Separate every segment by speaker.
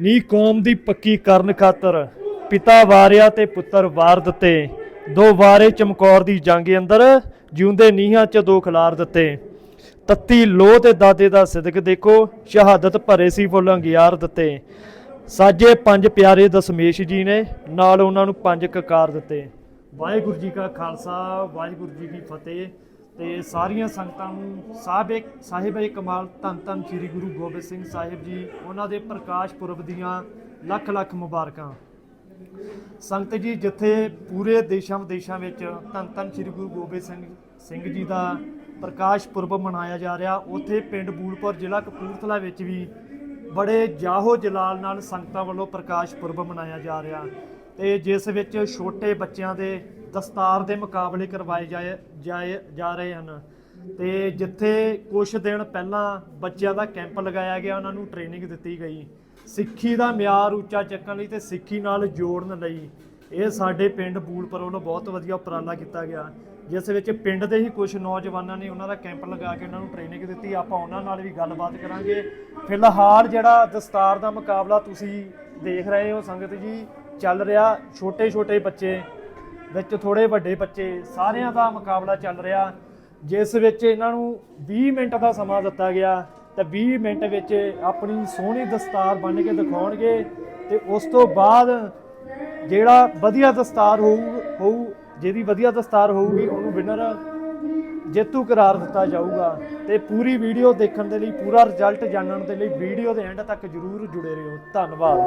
Speaker 1: ਨੀ ਕੌਮ ਦੀ ਪੱਕੀ ਕਰਨ ਖਾਤਰ ਪਿਤਾ ਵਾਰਿਆ ਤੇ ਪੁੱਤਰ ਵਾਰ ਦਿੱਤੇ। ਦੋ ਵਾਰੇ ਚਮਕੌਰ ਦੀ ਜੰਗ ਅੰਦਰ ਜਿਉਂਦੇ ਨੀਹਾਂ 'ਚ ਦੋ ਖਿਲਾਰ ਦਿੱਤੇ। ਤੱਤੀ ਲੋਹ ਤੇ ਦਾਦੇ ਦਾ ਸਿਦਕ ਦੇਖੋ, ਸ਼ਹਾਦਤ ਭਰੇ ਸੀ ਫੁੱਲ ਅੰਗਿਆਰ ਦਿੱਤੇ। ਸਾਜੇ ਪੰਜ ਪਿਆਰੇ ਦਸ਼ਮੇਸ਼ ਜੀ ਨੇ ਨਾਲ ਉਹਨਾਂ ਨੂੰ ਪੰਜ ਕਕਾਰ ਦਿੱਤੇ। ਵਾਹਿਗੁਰੂ ਜੀ ਕਾ ਖਾਲਸਾ, ਵਾਹਿਗੁਰੂ ਜੀ ਕੀ ਫਤਿਹ। ਤੇ ਸਾਰੀਆਂ ਸੰਗਤਾਂ ਨੂੰ ਸਾਹਿਬ ਸਾਹਿਬ ਕਮਾਲ ਧੰਨ ਧੰਨ ਸ੍ਰੀ ਗੁਰੂ ਗੋਬਿੰਦ ਸਿੰਘ ਸਾਹਿਬ ਜੀ, ਉਹਨਾਂ ਦੇ ਪ੍ਰਕਾਸ਼ ਪੁਰਬ ਦੀਆਂ ਲੱਖ ਲੱਖ ਮੁਬਾਰਕਾਂ। ਸੰਗਤ ਜੀ, ਜਿੱਥੇ ਪੂਰੇ ਦੇਸ਼ਾਂ ਵਿਦੇਸ਼ਾਂ ਵਿੱਚ ਧੰਨ ਧੰਨ ਸ੍ਰੀ ਗੁਰੂ ਗੋਬਿੰਦ ਸਿੰਘ ਸਿੰਘ ਜੀ ਦਾ ਪ੍ਰਕਾਸ਼ ਪੁਰਬ ਮਨਾਇਆ ਜਾ ਰਿਹਾ, ਉੱਥੇ ਪਿੰਡ ਬੂਲਪੁਰ ਜ਼ਿਲ੍ਹਾ ਕਪੂਰਥਲਾ ਵਿੱਚ ਵੀ ਬੜੇ ਜਾਹੋ ਜਲਾਲ ਨਾਲ ਸੰਗਤਾਂ ਵੱਲੋਂ ਪ੍ਰਕਾਸ਼ ਪੁਰਬ ਮਨਾਇਆ ਜਾ ਰਿਹਾ। ਤੇ ਜਿਸ ਵਿੱਚ ਛੋਟੇ ਬੱਚਿਆਂ ਦੇ ਦਸਤਾਰ ਦੇ ਮੁਕਾਬਲੇ ਕਰਵਾਏ ਜਾਏ ਜਾਏ, ਜਾ ਰਹੇ ਹਨ। ਤੇ ਜਿੱਥੇ ਕੁਝ ਦਿਨ ਪਹਿਲਾਂ ਬੱਚਿਆਂ ਦਾ ਕੈਂਪ ਲਗਾਇਆ ਗਿਆ, ਉਹਨਾਂ ਨੂੰ ਟ੍ਰੇਨਿੰਗ ਦਿੱਤੀ ਗਈ। ਸਿੱਖੀ ਦਾ ਮਿਆਰ ਉੱਚਾ ਚੱਕਣ ਲਈ ਤੇ ਸਿੱਖੀ ਨਾਲ ਜੋੜਨ ਲਈ ਇਹ ਸਾਡੇ ਪਿੰਡ ਬੂਲਪੁਰ ਵੱਲੋਂ ਬਹੁਤ ਵਧੀਆ ਉਪਰਾਲਾ ਕੀਤਾ ਗਿਆ। ਜਿਸ ਵਿੱਚ ਪਿੰਡ ਦੇ ਹੀ ਕੁਝ ਨੌਜਵਾਨਾਂ ਨੇ ਉਹਨਾਂ ਦਾ ਕੈਂਪ ਲਗਾ ਕੇ ਉਹਨਾਂ ਨੂੰ ਟ੍ਰੇਨਿੰਗ ਦਿੱਤੀ। ਆਪਾਂ ਉਹਨਾਂ ਨਾਲ ਵੀ ਗੱਲਬਾਤ ਕਰਾਂਗੇ। ਫਿਲਹਾਲ ਜਿਹੜਾ ਦਸਤਾਰ ਦਾ ਮੁਕਾਬਲਾ ਤੁਸੀਂ ਦੇਖ ਰਹੇ ਹੋ, ਸੰਗਤ ਜੀ, ਚੱਲ ਰਿਹਾ। ਛੋਟੇ ਛੋਟੇ ਬੱਚੇ ਵਿੱਚ ਥੋੜੇ ਵੱਡੇ ਬੱਚੇ, ਸਾਰਿਆਂ ਦਾ ਮੁਕਾਬਲਾ ਚੱਲ ਰਿਹਾ। ਜਿਸ ਵਿੱਚ ਇਹਨਾਂ ਨੂੰ 20 ਮਿੰਟ ਦਾ ਸਮਾਂ ਦਿੱਤਾ ਗਿਆ ਤੇ 20 ਮਿੰਟ ਵਿੱਚ ਆਪਣੀ ਸੋਹਣੀ ਦਸਤਾਰ ਬਣ ਕੇ ਦਿਖਾਉਣਗੇ ਤੇ ਉਸ ਤੋਂ ਬਾਅਦ ਜਿਹੜਾ ਵਧੀਆ ਦਸਤਾਰ ਹੋਊ ਹੋਊ, ਜਿਹਦੀ ਵਧੀਆ ਦਸਤਾਰ ਹੋਊਗੀ, ਉਹਨੂੰ ਵਿਨਰ ਜੇਤੂ ਕਰਾਰ ਦਿੱਤਾ ਜਾਊਗਾ। ਤੇ ਪੂਰੀ ਵੀਡੀਓ ਦੇਖਣ ਦੇ ਲਈ, ਪੂਰਾ ਰਿਜ਼ਲਟ ਜਾਣਨ ਦੇ ਲਈ ਵੀਡੀਓ ਦੇ ਐਂਡ ਤੱਕ ਜਰੂਰ ਜੁੜੇ ਰਹੋ। ਧੰਨਵਾਦ।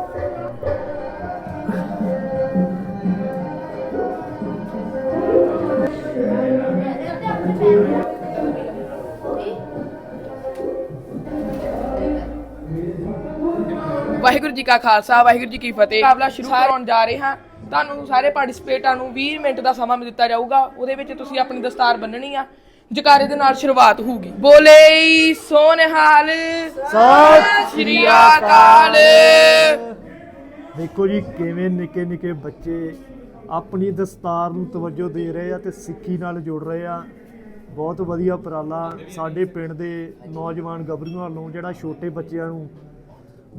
Speaker 2: ਵਾਹਿਗੁਰੂ ਜੀ ਕਾ ਖਾਲਸਾ ਵਾਹਿਗੁਰੂ ਜੀ ਕੀ ਫਤਿਹ। ਮੁਕਾਬਲਾ ਸ਼ੁਰੂ ਕਰਾਉਣ ਜਾ ਰਹੇ ਹਾਂ। ਤੁਹਾਨੂੰ ਸਾਰੇ ਪਾਰਟਿਸਿਪੇਟਾਂ ਨੂੰ 20 ਮਿੰਟ ਦਾ ਸਮਾਂ ਦਿੱਤਾ ਜਾਊਗਾ। ਉਹਦੇ ਵਿੱਚ ਤੁਸੀਂ ਆਪਣੀ ਦਸਤਾਰ ਬੰਨਣੀ ਆ। ਜਕਾਰੇ ਦੇ ਨਾਲ ਸ਼ੁਰੂਆਤ ਹੋਊਗੀ। ਬੋਲੇ ਸੋਨਹਾਲ। ਸਤਿ ਸ਼੍ਰੀ ਅਕਾਲ।
Speaker 1: ਦੇਖੋ ਜੀ ਕਿਵੇਂ ਨਿੱਕੇ ਨਿੱਕੇ ਬੱਚੇ ਆਪਣੀ ਦਸਤਾਰ ਨੂੰ ਤਵੱਜੋ ਦੇ ਰਹੇ ਆ ਤੇ ਸਿੱਖੀ ਨਾਲ ਜੁੜ ਰਹੇ ਆ। ਬਹੁਤ ਵਧੀਆ ਉਪਰਾਲਾ ਸਾਡੇ ਪਿੰਡ ਦੇ ਨੌਜਵਾਨ ਗੱਭਰੂਆਂ ਵੱਲੋਂ ਜਿਹੜਾ ਛੋਟੇ ਬੱਚਿਆਂ ਨੂੰ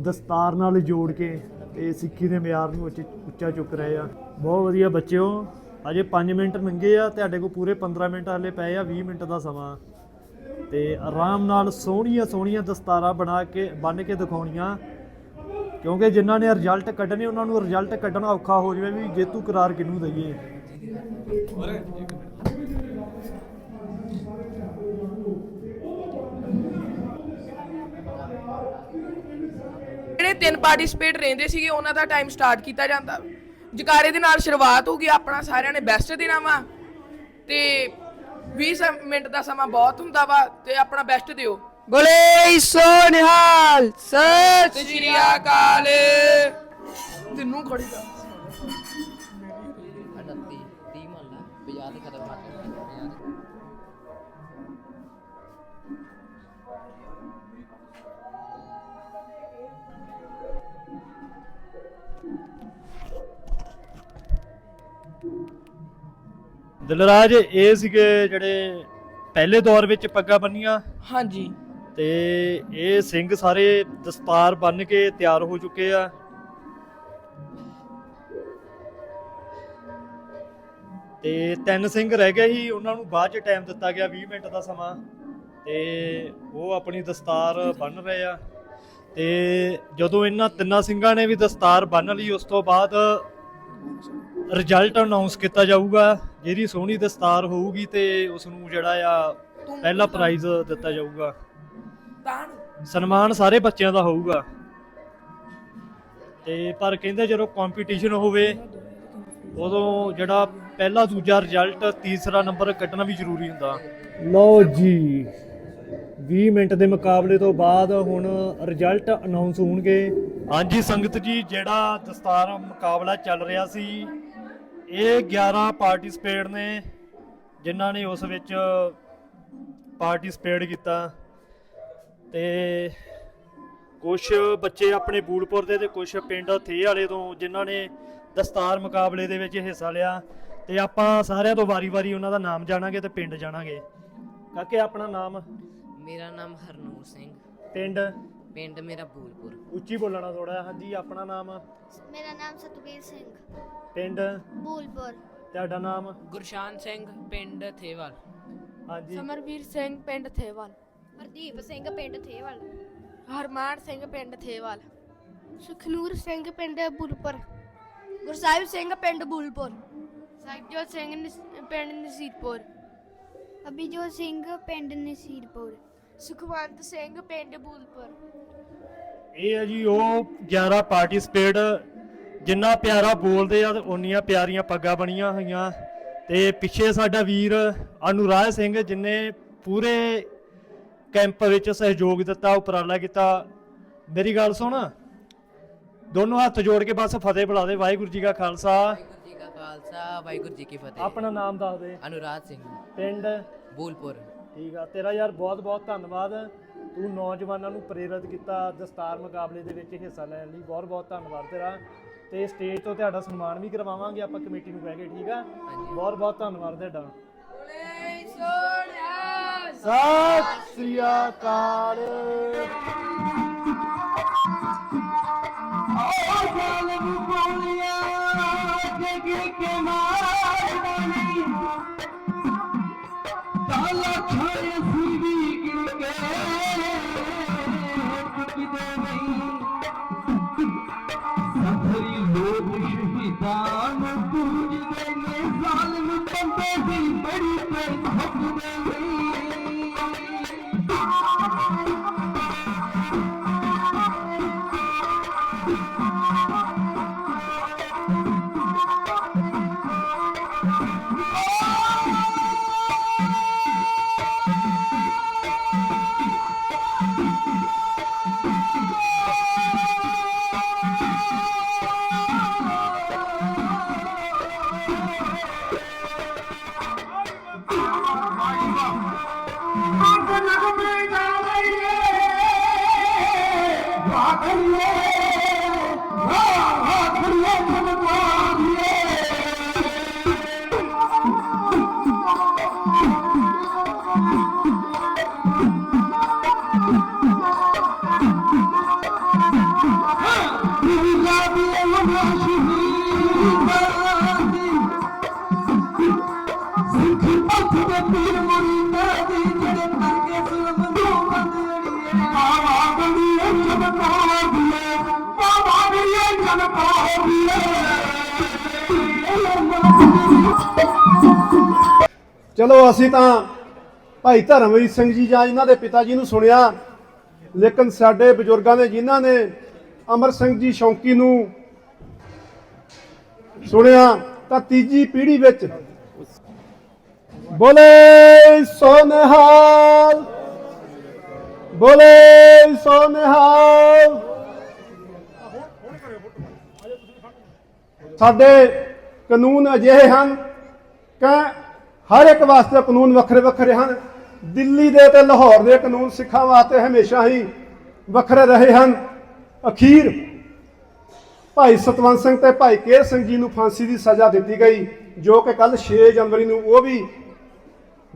Speaker 1: ਦਸਤਾਰ ਨਾਲ ਜੋੜ ਕੇ ਤੇ ਸਿੱਖੀ ਦੇ ਮਿਆਰ ਨੂੰ ਉੱਚ- ਉੱਚਾ ਚੁੱਕ ਰਹੇ ਆ। ਬਹੁਤ ਵਧੀਆ ਬੱਚਿਓ, ਅਜੇ 5 ਮਿੰਟ ਮੰਗੇ ਆ, ਤੁਹਾਡੇ ਕੋਲ ਪੂਰੇ 15 ਮਿੰਟ ਹਲੇ ਪਏ ਆ 20 ਮਿੰਟ ਦਾ ਸਮਾਂ। ਤੇ ਆਰਾਮ ਨਾਲ ਸੋਹਣੀਆਂ ਸੋਹਣੀਆਂ ਦਸਤਾਰਾਂ ਬਣਾ ਕੇ, ਬੰਨ ਕੇ ਦਿਖਾਉਣੀਆਂ। ਕਿਉਂਕਿ ਜਿਨ੍ਹਾਂ ਨੇ ਰਿਜ਼ਲਟ ਕੱਢਣੇ, ਉਹਨਾਂ ਨੂੰ ਰਿਜ਼ਲਟ ਕੱਢਣਾ ਔਖਾ ਹੋ ਜਾਵੇ ਵੀ ਜੇਤੂ ਕਰਾਰ ਕਿਹਨੂੰ ਦਈਏ।
Speaker 2: ਜਿਹੜੇ ਤਿੰਨ ਪਾਰਟਿਸਿਪੇਟ ਰਹਿੰਦੇ ਸੀਗੇ ਉਹਨਾਂ ਦਾ ਟਾਈਮ ਸਟਾਰਟ ਕੀਤਾ ਜਾਂਦਾ। ਜਕਾਰੇ ਦੇ ਨਾਲ ਸ਼ੁਰੂਆਤ ਹੋਊਗੀ ਆਪਣਾ ਸਾਰਿਆਂ ਨੇ ਬੈਸਟ ਦੇਣਾ ਵਾ ਤੇ 20 ਸਮ- ਮਿੰਟ ਦਾ ਸਮਾਂ ਬਹੁਤ ਹੁੰਦਾ ਵਾ ਤੇ ਆਪਣਾ ਬੈਸਟ ਦਿਓ।
Speaker 3: ਬੋਲੇ ਸੋਨਿਹਾਲ ਸਤਿ
Speaker 2: ਸਤਿ ਸ਼੍ਰੀ ਅਕਾਲ। ਤੈਨੂੰ ਖੜੀ ਕਰ।
Speaker 1: ਦਿਲਰਾਜ ਇਹ ਸੀਗੇ ਜਿਹੜੇ ਪਹਿਲੇ ਦੌਰ ਵਿੱਚ ਪੱਗਾਂ ਬੰਨੀਆਂ।
Speaker 2: ਹਾਂਜੀ।
Speaker 1: ਤੇ ਇਹ ਸਿੰਘ ਸਾਰੇ ਦਸਤਾਰ ਬੰਨ ਕੇ ਤਿਆਰ ਹੋ ਚੁੱਕੇ ਆ। ਤੇ ਤਿੰਨ ਸਿੰਘ ਰਹਿ ਗਏ ਸੀ ਉਹਨਾਂ ਨੂੰ ਬਾਅਦ ਚ ਟਾਈਮ ਦਿੱਤਾ ਗਿਆ 20 ਮਿੰਟ ਦਾ ਸਮਾਂ। ਤੇ ਉਹ ਆਪਣੀ ਦਸਤਾਰ ਬੰਨ ਰਹੇ ਆ। ਤੇ ਜਦੋਂ ਇਹਨਾਂ ਤਿੰਨਾਂ ਸਿੰਘਾਂ ਨੇ ਵੀ ਦਸਤਾਰ ਬੰਨ ਲਈ ਉਸ ਤੋਂ ਬਾਅਦ ਰਿਜ਼ਲਟ ਅਨਾਉਂਸ ਕੀਤਾ ਜਾਊਗਾ। ਜਿਹਦੀ ਸੋਹਣੀ ਦਸਤਾਰ ਹੋਊਗੀ ਤੇ ਉਸ ਨੂੰ ਜਿਹੜਾ ਆ ਪਹਿਲਾ ਪ੍ਰਾਈਜ਼ ਦਿੱਤਾ ਜਾਊਗਾ।
Speaker 2: ਤਾਂ
Speaker 1: ਸਨਮਾਨ ਸਾਰੇ ਬੱਚਿਆਂ ਦਾ ਹੋਊਗਾ। ਤੇ ਪਰ ਕਹਿੰਦੇ ਜਦੋਂ ਕੰਪੀਟੀਸ਼ਨ ਹੋਵੇ ਉਦੋਂ ਜਿਹੜਾ ਪਹਿਲਾ ਦੂਜਾ ਰਿਜ਼ਲਟ ਤੀਸਰਾ ਨੰਬਰ ਕੱਢਣਾ ਵੀ ਜ਼ਰੂਰੀ ਹੁੰਦਾ। ਲਓ ਜੀ 20 ਮਿੰਟ ਦੇ ਮੁਕਾਬਲੇ ਤੋਂ ਬਾਅਦ ਹੁਣ ਰਿਜ਼ਲਟ ਅਨਾਉਂਸ ਹੋਣਗੇ। ਹਾਂਜੀ ਸੰਗਤ ਜੀ ਜਿਹੜਾ ਦਸਤਾਰ ਮੁਕਾਬਲਾ ਚੱਲ ਰਿਹਾ ਸੀ ਇਹ 11 ਪਾਰਟਿਸਪੇਟ ਨੇ ਜਿਨ੍ਹਾਂ ਨੇ ਉਸ ਵਿੱਚ ਪਾਰਟਿਸਪੇਟ ਕੀਤਾ। ਤੇ ਕੁਝ ਬੱਚੇ ਆਪਣੇ ਬੂਲਪੁਰ ਦੇ ਤੇ ਕੁਝ ਪਿੰਡ ਥੇ ਵਾਲੇ ਤੋਂ ਜਿਨ੍ਹਾਂ ਨੇ ਦਸਤਾਰ ਮੁਕਾਬਲੇ ਦੇ ਵਿੱਚ ਹਿੱਸਾ ਲਿਆ। ਤੇ ਆਪਾਂ ਸਾਰਿਆਂ ਤੋਂ ਵਾਰੀ-ਵਾਰੀ ਉਹਨਾਂ ਦਾ ਨਾਮ ਜਾਣਾਂਗੇ ਤੇ ਪਿੰਡ ਜਾਣਾਂਗੇ। ਕਾਕੇ ਆਪਣਾ ਨਾਮ?
Speaker 3: ਮੇਰਾ ਨਾਮ ਹਰਨੂਰ ਸਿੰਘ।
Speaker 1: ਪਿੰਡ?
Speaker 3: ਪਿੰਡ ਮੇਰਾ ਬੂਲਪੁਰ।
Speaker 1: ਉੱਚੀ ਬੋਲਣਾ ਥੋੜਾ ਹਾਂਜੀ ਆਪਣਾ ਨਾਮ?
Speaker 4: ਮੇਰਾ ਨਾਮ ਸਤਵੀਰ ਸਿੰਘ।
Speaker 1: ਪਿੰਡ?
Speaker 4: ਬੂਲਪੁਰ।
Speaker 1: ਤੁਹਾਡਾ ਨਾਮ?
Speaker 3: ਗੁਰਸ਼ਾਨ ਸਿੰਘ ਪਿੰਡ ਥੇਵਾਲ।
Speaker 1: ਹਾਂਜੀ।
Speaker 5: ਸਮਰਵੀਰ ਸਿੰਘ ਪਿੰਡ ਥੇਵਾਲ।
Speaker 4: ਹਰਦੀਪ ਸਿੰਘ ਪਿੰਡ ਥੇਵਲ।
Speaker 5: ਹਰਮਾਨ ਸਿੰਘ ਪਿੰਡ ਥੇਵਾਲ।
Speaker 4: ਸੁਖਨੂਰ ਸਿੰਘ ਪਿੰਡ ਬੂਲਪੁਰ।
Speaker 5: ਗੁਰਸਾਹਿਬ ਸਿੰਘ ਪਿੰਡ ਬੂਲਪੁਰ। ਸਾਹਿਬਜੋਤ ਸਿੰਘ ਨਸ- ਪਿੰਡ ਨਸੀਰਪੁਰ।
Speaker 4: ਅਭਿਜੋਤ ਸਿੰਘ ਪਿੰਡ ਨਸੀਰਪੁਰ।
Speaker 5: ਸੁਖਵੰਤ ਸਿੰਘ ਪਿੰਡ ਬੂਲਪੁਰ।
Speaker 1: ਇਹ ਹੈ ਜੀ ਉਹ 11 ਪਾਰਟਿਸਪੇਟ ਜਿੰਨਾ ਪਿਆਰਾ ਬੋਲਦੇ ਆ ਤੇ ਉਨੀਆਂ ਪਿਆਰੀਆਂ ਪੱਗਾਂ ਬਣੀਆਂ ਹੋਈਆਂ। ਤੇ ਪਿੱਛੇ ਸਾਡਾ ਵੀਰ ਅਨੁਰਾਜ ਸਿੰਘ ਜਿਨੇ ਪੂਰੇ ਕੈਂਪ ਵਿੱਚ ਸਹਿਯੋਗ ਦਿੱਤਾ ਉਪਰਾਲਾ ਕੀਤਾ। ਮੇਰੀ ਗੱਲ ਸੁਣ ਦੋਨੋਂ ਹੱਥ ਜੋੜ ਕੇ ਬਸ ਫਤਿਹ ਬੁਲਾ ਦੇ। ਵਾਹਿਗੁਰੂ ਜੀ ਕਾ ਖਾਲਸਾ।
Speaker 3: ਵਾਹਿਗੁਰੂ ਜੀ ਕਾ ਖਾਲਸਾ ਵਾਹਿਗੁਰੂ ਜੀ ਕੀ ਫਤਿਹ।
Speaker 1: ਆਪਣਾ ਨਾਮ ਦੱਸ ਦੇ।
Speaker 3: ਅਨੁਰਾਜ ਸਿੰਘ
Speaker 1: ਪਿੰਡ?
Speaker 3: ਬੂਲਪੁਰ।
Speaker 1: ਠੀਕ ਆ। ਤੇਰਾ ਯਾਰ ਬਹੁਤ ਬਹੁਤ ਧੰਨਵਾਦ। ਤੂੰ ਨੌਜਵਾਨਾਂ ਨੂੰ ਪ੍ਰੇਰਿਤ ਕੀਤਾ ਦਸਤਾਰ ਮੁਕਾਬਲੇ ਦੇ ਵਿੱਚ ਹਿੱਸਾ ਲੈਣ ਲਈ। ਬਹੁਤ ਬਹੁਤ ਧੰਨਵਾਦ ਤੇਰਾ। ਤੇ ਸਟੇਜ ਤੋਂ ਤੁਹਾਡਾ ਸਨਮਾਨ ਵੀ ਕਰਵਾਵਾਂਗੇ ਆਪਾਂ ਕਮੇਟੀ ਨੂੰ ਕਹਿ ਕੇ ਠੀਕ ਆ? ਬਹੁਤ ਬਹੁਤ ਧੰਨਵਾਦ ਤੁਹਾਡਾ। ਸਤਿ ਸ੍ਰੀ ਅਕਾਲ।
Speaker 6: ਚਲੋ ਅਸੀਂ ਤਾਂ ਭਾਈ ਧਰਮਵੀਰ ਸਿੰਘ ਜੀ ਜਾਂ ਇਹਨਾਂ ਦੇ ਪਿਤਾ ਜੀ ਨੂੰ ਸੁਣਿਆ, ਲੇਕਿਨ ਸਾਡੇ ਬਜ਼ੁਰਗਾਂ ਨੇ ਜਿਨ੍ਹਾਂ ਨੇ ਅਮਰ ਸਿੰਘ ਜੀ ਸ਼ੌਂਕੀ ਨੂੰ ਸੁਣਿਆ, ਤਾਂ ਤੀਜੀ ਪੀੜ੍ਹੀ ਵਿੱਚ ਬੋਲੇ ਸੋਨਹਾਲ ਬੋਲੇ ਸੋਨਹਾਲ। ਸਾਡੇ ਕਾਨੂੰਨ ਅਜਿਹੇ ਹਨ ਕਿ ਹਰ ਇੱਕ ਵਾਸਤੇ ਕਾਨੂੰਨ ਵੱਖਰੇ ਵੱਖਰੇ ਹਨ। ਦਿੱਲੀ ਦੇ ਤੇ ਲਾਹੌਰ ਦੇ ਕਾਨੂੰਨ ਸਿੱਖਾਂ ਵਾਸਤੇ ਹਮੇਸ਼ਾ ਹੀ ਵੱਖਰੇ ਰਹੇ ਹਨ। ਅਖੀਰ ਭਾਈ ਸਤਵੰਤ ਸਿੰਘ ਤੇ ਭਾਈ ਕੇਰ ਸਿੰਘ ਜੀ ਨੂੰ ਫਾਂਸੀ ਦੀ ਸਜ਼ਾ ਦਿੱਤੀ ਗਈ, ਜੋ ਕਿ ਕੱਲ 6 ਜਨਵਰੀ ਨੂੰ ਉਹ ਵੀ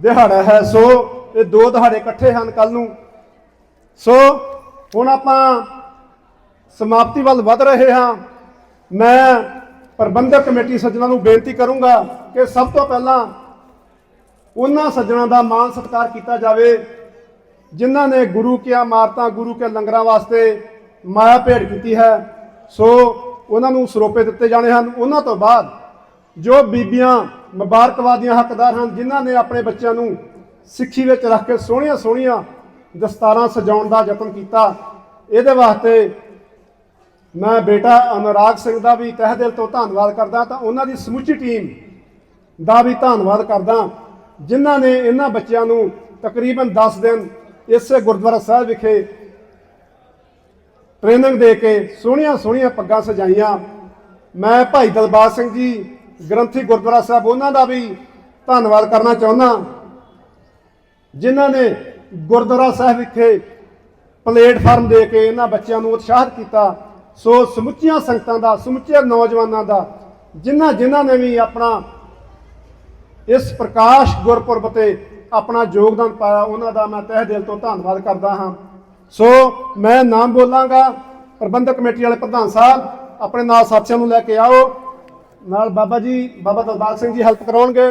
Speaker 6: ਦਿਹਾੜਾ ਹੈ। ਸੋ ਇਹ ਦੋ ਦਿਹਾੜੇ ਇਕੱਠੇ ਹਨ ਕੱਲ ਨੂੰ। ਸੋ ਹੁਣ ਆਪਾਂ ਸਮਾਪਤੀ ਵੱਲ ਵਧ ਰਹੇ ਹਾਂ। ਮੈਂ ਪ੍ਰਬੰਧਕ ਕਮੇਟੀ ਸੱਜਣਾ ਨੂੰ ਬੇਨਤੀ ਕਰੂੰਗਾ ਕਿ ਸਭ ਤੋਂ ਪਹਿਲਾਂ ਉਹਨਾਂ ਸੱਜਣਾ ਦਾ ਮਾਣ ਸਤਿਕਾਰ ਕੀਤਾ ਜਾਵੇ, ਜਿਨ੍ਹਾਂ ਨੇ ਗੁਰੂ ਕੀਆਂ ਇਮਾਰਤਾਂ ਗੁਰੂ ਕੇ ਲੰਗਰਾਂ ਵਾਸਤੇ ਮਾਇਆ ਭੇਟ ਕੀਤੀ ਹੈ। ਸੋ ਉਹਨਾਂ ਨੂੰ ਸਰੋਪੇ ਦਿੱਤੇ ਜਾਣੇ ਹਨ। ਉਹਨਾਂ ਤੋਂ ਬਾਅਦ ਜੋ ਬੀਬੀਆਂ ਮੁਬਾਰਕਵਾਦੀਆਂ ਹੱਕਦਾਰ ਹਨ, ਜਿਨ੍ਹਾਂ ਨੇ ਆਪਣੇ ਬੱਚਿਆਂ ਨੂੰ ਸਿੱਖੀ ਵਿੱਚ ਰੱਖ ਕੇ ਸੋਹਣੀਆਂ ਸੋਹਣੀਆਂ ਦਸਤਾਰਾਂ ਸਜਾਉਣ ਦਾ ਯਤਨ ਕੀਤਾ, ਇਹਦੇ ਵਾਸਤੇ ਮੈਂ ਬੇਟਾ ਅਨੁਰਾਗ ਸਿੰਘ ਦਾ ਵੀ ਤਹਿ ਦਿਲ ਤੋਂ ਧੰਨਵਾਦ ਕਰਦਾ। ਤਾਂ ਉਹਨਾਂ ਦੀ ਸਮੁੱਚੀ ਟੀਮ ਦਾ ਵੀ ਧੰਨਵਾਦ ਕਰਦਾ ਜਿਨ੍ਹਾਂ ਨੇ ਇਹਨਾਂ ਬੱਚਿਆਂ ਨੂੰ ਤਕਰੀਬਨ 10 ਦਿਨ ਇਸੇ ਗੁਰਦੁਆਰਾ ਸਾਹਿਬ ਵਿਖੇ ਟ੍ਰੇਨਿੰਗ ਦੇ ਕੇ ਸੋਹਣੀਆਂ ਸੋਹਣੀਆਂ ਪੱਗਾਂ ਸਜਾਈਆਂ। ਮੈਂ ਭਾਈ ਦਲਬਾਗ ਸਿੰਘ ਜੀ, ਗ੍ਰੰਥੀ ਗੁਰਦੁਆਰਾ ਸਾਹਿਬ, ਉਹਨਾਂ ਦਾ ਵੀ ਧੰਨਵਾਦ ਕਰਨਾ ਚਾਹੁੰਦਾ ਜਿਨ੍ਹਾਂ ਨੇ ਗੁਰਦੁਆਰਾ ਸਾਹਿਬ ਵਿਖੇ ਪਲੇਟਫਾਰਮ ਦੇ ਕੇ ਇਹਨਾਂ ਬੱਚਿਆਂ ਨੂੰ ਉਤਸ਼ਾਹਿਤ ਕੀਤਾ, ਸੋ ਸਮੁੱਚੀਆਂ ਸੰਗਤਾਂ ਦਾ, ਸਮੁੱਚੇ ਨੌਜਵਾਨਾਂ ਦਾ, ਜਿਨ੍ਹਾਂ ਜਿਨ੍ਹਾਂ ਨੇ ਵੀ ਆਪਣਾ ਇਸ ਪ੍ਰਕਾਸ਼ ਗੁਰਪੁਰਬ ਤੇ ਆਪਣਾ ਯੋਗਦਾਨ ਪਾਇਆ। ਉਹਨਾਂ ਦਾ ਮੈਂ ਤਹਿ ਦਿਲ ਤੋਂ ਧੰਨਵਾਦ ਕਰਦਾ ਹਾਂ। ਸੋ ਮੈਂ ਨਾਮ ਬੋਲਾਂਗਾ। ਪ੍ਰਬੰਧਕ ਕਮੇਟੀ ਵਾਲੇ ਪ੍ਰਧਾਨ ਸਾਹਿਬ, ਆਪਣੇ ਨਾਲ ਸਾਥੀਆਂ ਨੂੰ ਲੈ ਕੇ ਆਓ। ਨਾਲ ਬਾਬਾ ਜੀ, ਬਾਬਾ ਦਲਬਾਗ ਸਿੰਘ ਜੀ ਹੈਲਪ ਕਰਾਉਣਗੇ।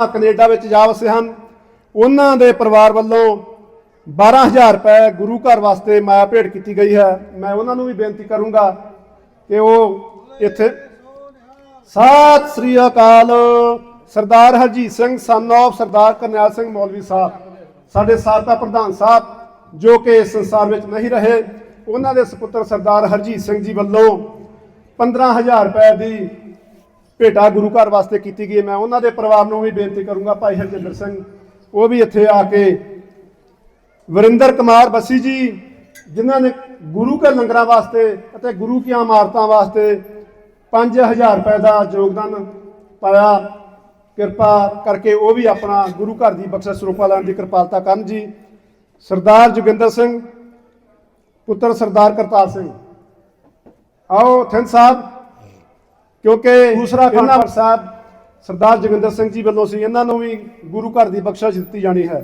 Speaker 6: ਆ ਕੈਨੇਡਾ ਵਿੱਚ ਜਾ ਵਸੇ ਹਨ। ਉਹਨਾਂ ਦੇ ਪਰਿਵਾਰ ਵੱਲੋਂ 12000 ਰੁਪਏ ਗੁਰੂ ਘਰ ਵਾਸਤੇ ਮਾਇਆ ਭੇਟ ਕੀਤੀ ਗਈ ਹੈ। ਮੈਂ ਉਹਨਾਂ ਨੂੰ ਵੀ ਬੇਨਤੀ ਕਰੂੰਗਾ ਕਿ ਉਹ ਇੱਥੇ ਸਤਿ ਸ੍ਰੀ ਅਕਾਲ। ਸਰਦਾਰ ਹਰਜੀਤ ਸਿੰਘ ਸਨ of ਸਰਦਾਰ ਕਰਨੈਲ ਸਿੰਘ ਮੌਲਵੀ ਸਾਹਿਬ, ਸਾਡੇ ਸਾਬਕਾ ਪ੍ਰਧਾਨ ਸਾਹਿਬ, ਜੋ ਕਿ ਇਸ ਸੰਸਾਰ ਵਿੱਚ ਨਹੀਂ ਰਹੇ, ਉਹਨਾਂ ਦੇ ਸੁਪੁੱਤਰ ਸਰਦਾਰ ਹਰਜੀਤ ਸਿੰਘ ਜੀ ਵੱਲੋਂ 15000 ਰੁਪਏ ਦੀ ਭੇਟਾ ਗੁਰੂ ਘਰ ਵਾਸਤੇ ਕੀਤੀ ਗਈ ਮੈਂ ਉਹਨਾਂ ਦੇ ਪਰਿਵਾਰ ਨੂੰ ਵੀ ਬੇਨਤੀ ਕਰੂੰਗਾ, ਭਾਈ ਹਰਜਿੰਦਰ ਸਿੰਘ, ਉਹ ਵੀ ਇੱਥੇ ਆ ਕੇ ਵਰਿੰਦਰ ਕੁਮਾਰ ਬੱਸੀ ਜੀ, ਜਿਨ੍ਹਾਂ ਨੇ ਗੁਰੂ ਕੇ ਲੰਗਰਾਂ ਵਾਸਤੇ ਅਤੇ ਗੁਰੂ ਕੀਆਂ ਇਮਾਰਤਾਂ ਵਾਸਤੇ 5000 ਰੁਪਏ ਦਾ ਯੋਗਦਾਨ ਪਾਇਆ ਕਿਰਪਾ ਕਰਕੇ ਉਹ ਵੀ ਆਪਣਾ ਗੁਰੂ ਘਰ ਦੀ ਬਖਸ਼ਿਸ਼ ਸਰੂਪਾ ਲੈਣ ਦੀ ਕਿਰਪਾਲਤਾ ਕਰਨ ਜੀ। ਸਰਦਾਰ ਜੋਗਿੰਦਰ ਸਿੰਘ ਪੁੱਤਰ ਸਰਦਾਰ ਕਰਤਾਰ ਸਿੰਘ। ਆਓ ਥਿੰਦ ਸਾਹਿਬ ਕਿਉਂਕਿ ਦੂਸਰਾ ਖਾਨਾ ਸਾਹਿਬ ਸਰਦਾਰ ਜੋਗਿੰਦਰ ਸਿੰਘ ਜੀ ਵੱਲੋਂ ਸੀ ਇਹਨਾਂ ਨੂੰ ਵੀ ਗੁਰੂ ਘਰ ਦੀ ਬਖਸ਼ਿਸ਼ ਦਿੱਤੀ ਜਾਣੀ ਹੈ।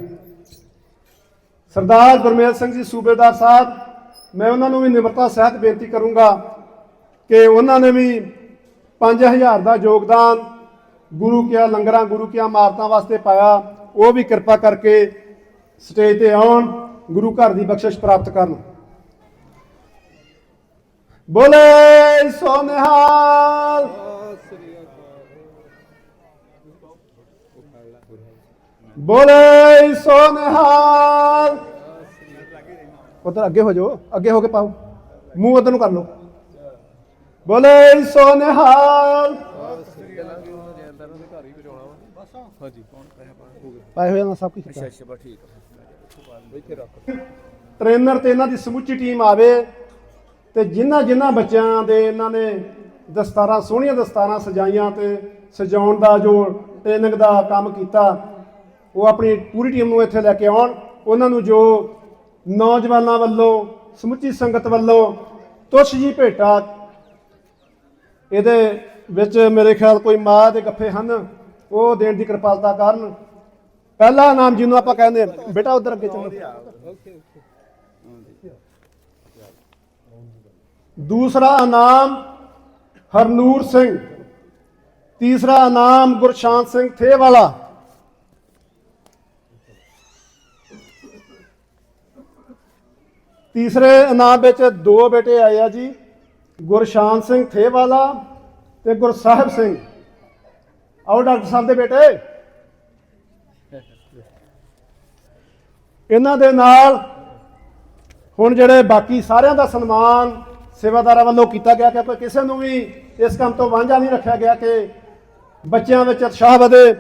Speaker 6: ਸਰਦਾਰ ਗੁਰਮੇਲ ਸਿੰਘ ਜੀ ਸੂਬੇਦਾਰ ਸਾਹਿਬ ਮੈਂ ਉਹਨਾਂ ਨੂੰ ਵੀ ਨਿਮਰਤਾ ਸਹਿਤ ਬੇਨਤੀ ਕਰੂੰਗਾ ਕਿ ਉਹਨਾਂ ਨੇ ਵੀ 5000 ਦਾ ਯੋਗਦਾਨ ਗੁਰੂ ਕਿਆ ਲੰਗਰਾਂ, ਗੁਰੂ ਕਿਆ ਇਮਾਰਤਾਂ ਵਾਸਤੇ ਪਾਇਆ, ਉਹ ਵੀ ਕਿਰਪਾ ਕਰਕੇ ਸਟੇਜ ਤੇ ਆਉਣ, ਗੁਰੂ ਘਰ ਦੀ ਬਖਸ਼ਿਸ਼ ਪ੍ਰਾਪਤ ਕਰਨ। ਬੋਲੇ ਸੋ ਨਿਹਾਲ ਬੋਲੇ ਸੋ ਨਿਹਾਲ ਉਧਰ ਅੱਗੇ ਹੋ ਜਾਓ, ਅੱਗੇ ਹੋ ਕੇ ਪਾਓ। ਮੂੰਹ ਉਧਰ ਨੂੰ ਕਰ ਲਓ। ਬੋਲੇ ਸੋ ਨਿਹਾਲ ਪਾਏ ਹੋਏ ਨਾ ਸਭ ਕੁਝ ਅੱਛਾ ਅੱਛਾ ਠੀਕ ਟ੍ਰੇਨਰ ਤੇ ਇਹਨਾਂ ਦੀ ਸਮੁੱਚੀ ਟੀਮ ਆਵੇ ਤੇ ਜਿਨ੍ਹਾਂ ਜਿਨ੍ਹਾਂ ਬੱਚਿਆਂ ਦੇ ਇਹਨਾਂ ਨੇ ਦਸਤਾਰਾਂ ਸੋਹਣੀਆਂ ਦਸਤਾਰਾਂ ਸਜਾਈਆਂ ਤੇ ਸਜਾਉਣ ਦਾ ਜੋ ਟ੍ਰੇਨਿੰਗ ਦਾ ਕੰਮ ਕੀਤਾ ਉਹ ਆਪਣੀ ਪੂਰੀ ਟੀਮ ਨੂੰ ਇੱਥੇ ਲੈ ਕੇ ਆਉਣ। ਉਹਨਾਂ ਨੂੰ ਜੋ ਨੌਜਵਾਨਾਂ ਵੱਲੋਂ ਸਮੁੱਚੀ ਸੰਗਤ ਵੱਲੋਂ ਤੁਛ ਜੀ ਭੇਟਾ ਇਹਦੇ ਵਿੱਚ ਮੇਰੇ ਖਿਆਲ ਕੋਈ ਮਾਂ ਦੇ ਗੱਫੇ ਹਨ। ਉਹ ਦੇਣ ਦੀ ਕਿਰਪਾਲਤਾ ਕਰਨ ਪਹਿਲਾ ਨਾਮ ਜਿਹਨੂੰ ਆਪਾਂ ਕਹਿੰਦੇ ਹਾਂ, ਬੇਟਾ ਉਧਰ ਅੱਗੇ ਚੱਲੋ। ਦੂਸਰਾ ਇਨਾਮ ਹਰਨੂਰ ਸਿੰਘ। ਤੀਸਰਾ ਇਨਾਮ ਗੁਰਸ਼ਾਂਤ ਸਿੰਘ ਥੇਵਾਲਾ। ਤੀਸਰੇ ਇਨਾਮ ਵਿੱਚ ਦੋ ਬੇਟੇ ਆਏ ਆ ਜੀ ਗੁਰਸ਼ਾਂਤ ਸਿੰਘ ਥੇਵਾਲਾ ਤੇ ਗੁਰਸਾਹਿਬ ਸਿੰਘ। ਆਓ ਡਾਕਟਰ ਸਾਹਿਬ ਦੇ ਬੇਟੇ। ਇਹਨਾਂ ਦੇ ਨਾਲ ਹੁਣ ਜਿਹੜੇ ਬਾਕੀ ਸਾਰਿਆਂ ਦਾ ਸਨਮਾਨ ਸੇਵਾਦਾਰਾਂ ਵੱਲੋਂ ਕੀਤਾ ਗਿਆ ਕਿ ਕਿਸੇ ਨੂੰ ਵੀ ਇਸ ਕੰਮ ਤੋਂ ਵਾਂਝਾ ਨਹੀਂ ਰੱਖਿਆ ਗਿਆ ਕਿ ਬੱਚਿਆਂ ਵਿੱਚ ਉਤਸ਼ਾਹ ਵਧੇ।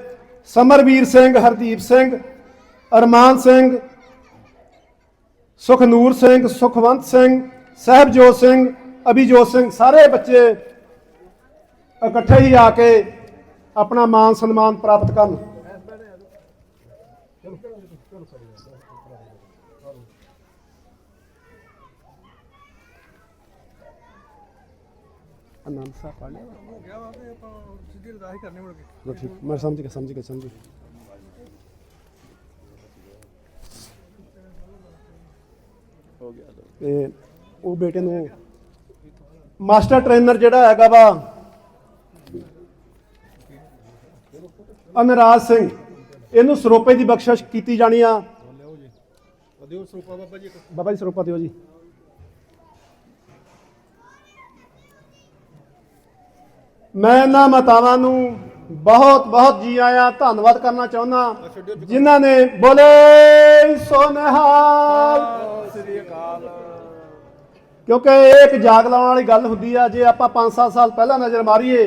Speaker 6: ਸਮਰਵੀਰ ਸਿੰਘ, ਹਰਦੀਪ ਸਿੰਘ, ਅਰਮਾਨ ਸਿੰਘ, ਸੁਖਨੂਰ ਸਿੰਘ, ਸੁਖਵੰਤ ਸਿੰਘ, ਸਹਿਬਜੋਤ ਸਿੰਘ, ਅਭਿਜੋਤ ਸਿੰਘ, ਸਾਰੇ ਬੱਚੇ ਇਕੱਠੇ ਹੀ ਆ ਕੇ ਆਪਣਾ ਮਾਨ ਸਨਮਾਨ ਪ੍ਰਾਪਤ ਕਰਨ। ਆਨੰਦ ਸਾਹਿਬ ਪੜ੍ਹ ਲਿਆ? ਹੋ ਗਿਆ ਵਾ ਤੇ ਆਪਾਂ ਸਿੱਧੀ ਅਰਦਾਸ ਕਰਨੀ ਮੁੜ ਕੇ ਠੀਕ, ਮੈਂ ਸਮਝ ਗਿਆ ਸਮਝ ਗਿਆ ਸਮਝ ਗਿਆ। ਤੇ ਉਹ ਬੇਟੇ ਨੂੰ ਮਾਸਟਰ ਟ੍ਰੇਨਰ ਜਿਹੜਾ ਹੈਗਾ ਵਾ ਅਨਰਾਜ ਸਿੰਘ, ਇਹਨੂੰ ਸਰੋਪੇ ਦੀ ਬਖਸ਼ਿਸ਼ ਕੀਤੀ ਜਾਣੀ ਆ। ਦਿਓ ਸਰੋਪਾ ਬਾਬਾ ਜੀ ਬਾਬਾ ਜੀ ਸਰੋਪਾ ਦਿਓ ਜੀ। ਮੈਂ ਇਹਨਾਂ ਮਾਤਾਵਾਂ ਨੂੰ ਬਹੁਤ ਬਹੁਤ ਜੀ ਆਇਆਂ ਧੰਨਵਾਦ ਕਰਨਾ ਚਾਹੁੰਦਾ। ਜਿਨ੍ਹਾਂ ਨੇ ਬੋਲੇ ਸੋ ਨਿਹਾਲ ਕਿਉਂਕਿ ਇਹ ਇੱਕ ਜਾਗ ਲਾਉਣ ਵਾਲੀ ਗੱਲ ਹੁੰਦੀ ਆ, ਜੇ ਆਪਾਂ 5-7 ਸਾਲ ਪਹਿਲਾਂ ਨਜ਼ਰ ਮਾਰੀਏ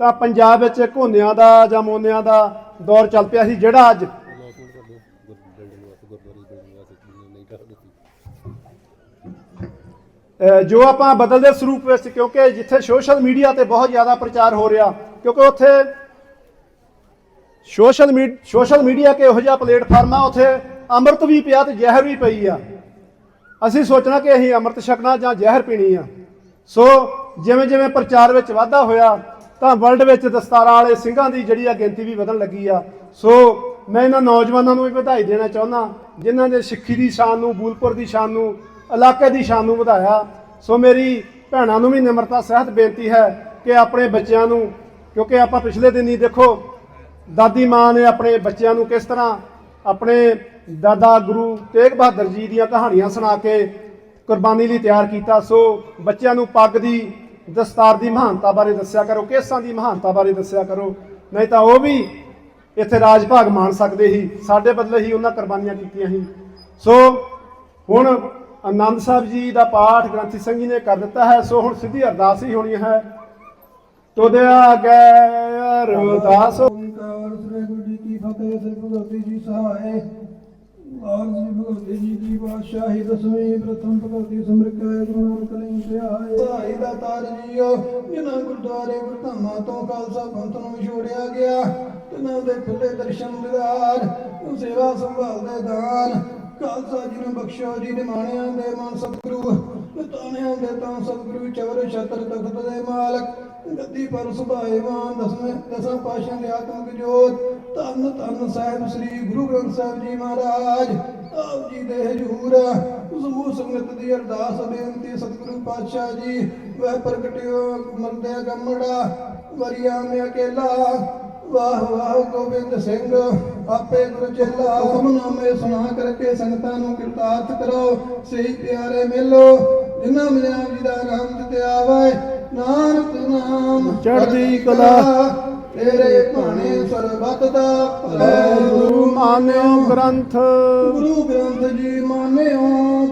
Speaker 6: ਤਾਂ ਪੰਜਾਬ ਵਿੱਚ ਘੋਨਿਆਂ ਦਾ ਜਾਂ ਮੋਨਿਆਂ ਦਾ ਦੌਰ ਚੱਲ ਪਿਆ ਸੀ, ਜਿਹੜਾ ਅੱਜ ਜੋ ਆਪਾਂ ਬਦਲਦੇ ਸਰੂਪ ਵਿੱਚ, ਕਿਉਂਕਿ ਜਿੱਥੇ ਸੋਸ਼ਲ ਮੀਡੀਆ ਤੇ ਬਹੁਤ ਜ਼ਿਆਦਾ ਪ੍ਰਚਾਰ ਹੋ ਰਿਹਾ, ਕਿਉਂਕਿ ਉੱਥੇ ਸੋਸ਼ਲ ਮੀਡ ਸੋਸ਼ਲ ਮੀਡੀਆ ਕੇ ਇਹੋ ਜਿਹਾ ਪਲੇਟਫਾਰਮ ਆ, ਉੱਥੇ ਅੰਮ੍ਰਿਤ ਵੀ ਪਿਆ ਤੇ ਜ਼ਹਿਰ ਵੀ ਪਈ ਆ। ਅਸੀਂ ਸੋਚਣਾ ਕਿ ਅਸੀਂ ਅੰਮ੍ਰਿਤ ਛਕਣਾ ਜਾਂ ਜ਼ਹਿਰ ਪੀਣੀ ਆ। ਸੋ ਜਿਵੇਂ ਜਿਵੇਂ ਪ੍ਰਚਾਰ ਵਿੱਚ ਵਾਧਾ ਹੋਇਆ ਤਾਂ ਵਰਲਡ ਵਿੱਚ ਦਸਤਾਰਾਂ ਵਾਲੇ ਸਿੰਘਾਂ ਦੀ ਜਿਹੜੀ ਆ ਗਿਣਤੀ ਵੀ ਵਧਣ ਲੱਗੀ ਆ। ਸੋ ਮੈਂ ਇਹਨਾਂ ਨੌਜਵਾਨਾਂ ਨੂੰ ਵੀ ਵਧਾਈ ਦੇਣਾ ਚਾਹੁੰਦਾ, ਜਿਨ੍ਹਾਂ ਨੇ ਸਿੱਖੀ ਦੀ ਸ਼ਾਨ ਨੂੰ, ਬੂਲਪੁਰ ਦੀ ਸ਼ਾਨ ਨੂੰ, ਇਲਾਕੇ ਦੀ ਸ਼ਾਨ ਨੂੰ ਵਧਾਇਆ। ਸੋ ਮੇਰੀ ਭੈਣਾਂ ਨੂੰ ਵੀ ਨਿਮਰਤਾ, ਸਹਿਤ ਬੇਨਤੀ ਹੈ ਕਿ ਆਪਣੇ ਬੱਚਿਆਂ ਨੂੰ, ਕਿਉਂਕਿ ਆਪਾਂ ਪਿਛਲੇ ਦਿਨ ਹੀ ਦੇਖੋ, ਦਾਦੀ ਮਾਂ ਨੇ ਆਪਣੇ ਬੱਚਿਆਂ ਨੂੰ ਕਿਸ ਤਰ੍ਹਾਂ ਆਪਣੇ ਦਾਦਾ ਗੁਰੂ ਤੇਗ ਬਹਾਦਰ ਜੀ ਦੀਆਂ ਕਹਾਣੀਆਂ ਸੁਣਾ ਕੇ ਕੁਰਬਾਨੀ ਲਈ ਤਿਆਰ ਕੀਤਾ। ਸੋ ਬੱਚਿਆਂ ਨੂੰ ਪੱਗ ਦੀ ਦਸਤਾਰ ਦੀ ਮਹਾਨਤਾ ਬਾਰੇ ਦੱਸਿਆ ਕਰੋ, ਕੇਸਾਂ ਦੀ ਮਹਾਨਤਾ ਬਾਰੇ ਦੱਸਿਆ ਕਰੋ। ਨਹੀਂ ਤਾਂ ਉਹ ਵੀ ਇੱਥੇ ਰਾਜ ਭਾਗ ਮਾਣ ਸਕਦੇ ਸੀ। ਸਾਡੇ ਬਦਲੇ ਹੀ ਉਹਨਾਂ ਕੁਰਬਾਨੀਆਂ ਕੀਤੀਆਂ ਸੀ। ਸੋ ਹੁਣ ਆਨੰਦ ਸਾਹਿਬ ਜੀ ਦਾ ਪਾਠ ਗ੍ਰੰਥੀ ਸਿੰਘ ਜੀ ਨੇ ਕਰ ਦਿੱਤਾ ਹੈ। ਸੋ ਹੁਣ ਸਿੱਧੀ ਅਰਦਾਸ ਹੀ ਹੋਣੀ ਹੈ। ਤੁਦਿਆ ਗੈ ਅਰਦਾਸ
Speaker 7: ਓੰਕਾਰ ਸ੍ਰੀ ਗੁਰੂ ਜੀ ਕੀ ਫਤਿਹ, ਸ੍ਰੀ ਭਗਵਤੀ ਜੀ ਸਹਾਏ। ਵਾਰ ਸ੍ਰੀ ਭਗਵਤੀ ਜੀ ਕੀ ਬਾਦਸ਼ਾਹੀ ਦਸਵੀਂ ਪ੍ਰਥਮ ਭਗਵਤੀ ਸਮਰਿਕੈ ਗੁਰੂ ਨਾਨਕ ਧਿਆਏ ਸਹਾਈ ਦਾ ਤਾਰ ਜੀਓ, ਜਿਨ੍ਹਾਂ ਗੁਰਦੁਆਰੇ ਗੁਰਧਾਮਾਂ ਤੋਂ ਖਾਲਸਾ ਪੰਥ ਨੂੰ ਵਿਛੋੜਿਆ ਗਿਆ, ਤਿਨਾਂ ਦੇ ਖੁੱਲੇ ਦਰਸ਼ਨ ਦਿਦਾਰ ਸੇਵਾ ਸੰਭਾਲਦੇ ਦਾਨ ਖਾਲਸਾ ਜੀ ਨੂੰ ਬਖਸ਼ੋ ਜੀ ਨਿਮਾਣਿਆਂ ਦੇ ਮਨ ਸਤਿਗੁਰੂ। ਤਾਣਿਆਂ ਦੇ ਤਾਂ ਸਤਿਗੁਰੂ ਚਵਰ ਛਤਰ ਤਖਤ ਦੇ ਮਾਲਕ। ਗੱਦੀ ਪਰ ਸੁਭਾਏ ਮਾਨ ਦਸਵੇਂ ਦਸਾਂ ਪਾਸ਼ਾ ਦੇ ਆਤਮਿਕ ਜੋਤ। ਧੰਨ ਧੰਨ ਸਾਹਿਬ ਸ੍ਰੀ ਗੁਰੂ ਗ੍ਰੰਥ ਸਾਹਿਬ ਜੀ ਮਹਾਰਾਜ। ਆਪ ਜੀ ਦੇ ਹਜੂਰ ਸਮੂਹ ਸੰਗਤ ਦੀ ਅਰਦਾਸ, ਬੇਨਤੀ, ਸਤਿਗੁਰੂ ਪਾਤਸ਼ਾਹ ਜੀ। ਵਹ ਪ੍ਰਗਟਿਓ ਮਰਦੇ ਗੰਮੜਾ। ਵਰਿਆ ਮੇ ਅਕੇਲਾ। ਵਾਹ ਵਾਹ ਗੋਬਿੰਦ ਸਿੰਘ ਆਪੇ ਗੁਰੂ ਚੇਲਾ ਹੁਕਮਨਾਮੇ ਸੁਣਾ ਕਰਕੇ ਸੰਗਤਾਂ ਨੂੰ ਕਿਰਤਾਰਥ ਕਰੋ ਸਹੀ ਪਿਆਰੇ ਮਿਲੋ ਜਿਨ੍ਹਾਂ ਮਿਲਿਆ ਜੀ ਦਾ ਨਾਮ ਦਿੱਤੇ ਆਵੇ ਨਾਨਕ ਨਾਮ
Speaker 6: ਚੜ੍ਹਦੀ ਕਲਾ।
Speaker 7: ਤੇਰੇ ਭਾਣੇ ਸਰਬਤ ਦਾ ਭਲੇ
Speaker 6: ਗੁਰੂ ਮਾਨਿਓ ਗ੍ਰੰਥ
Speaker 7: ਗੁਰੂ ਗ੍ਰੰਥ ਜੀ ਮਾਨਿਓ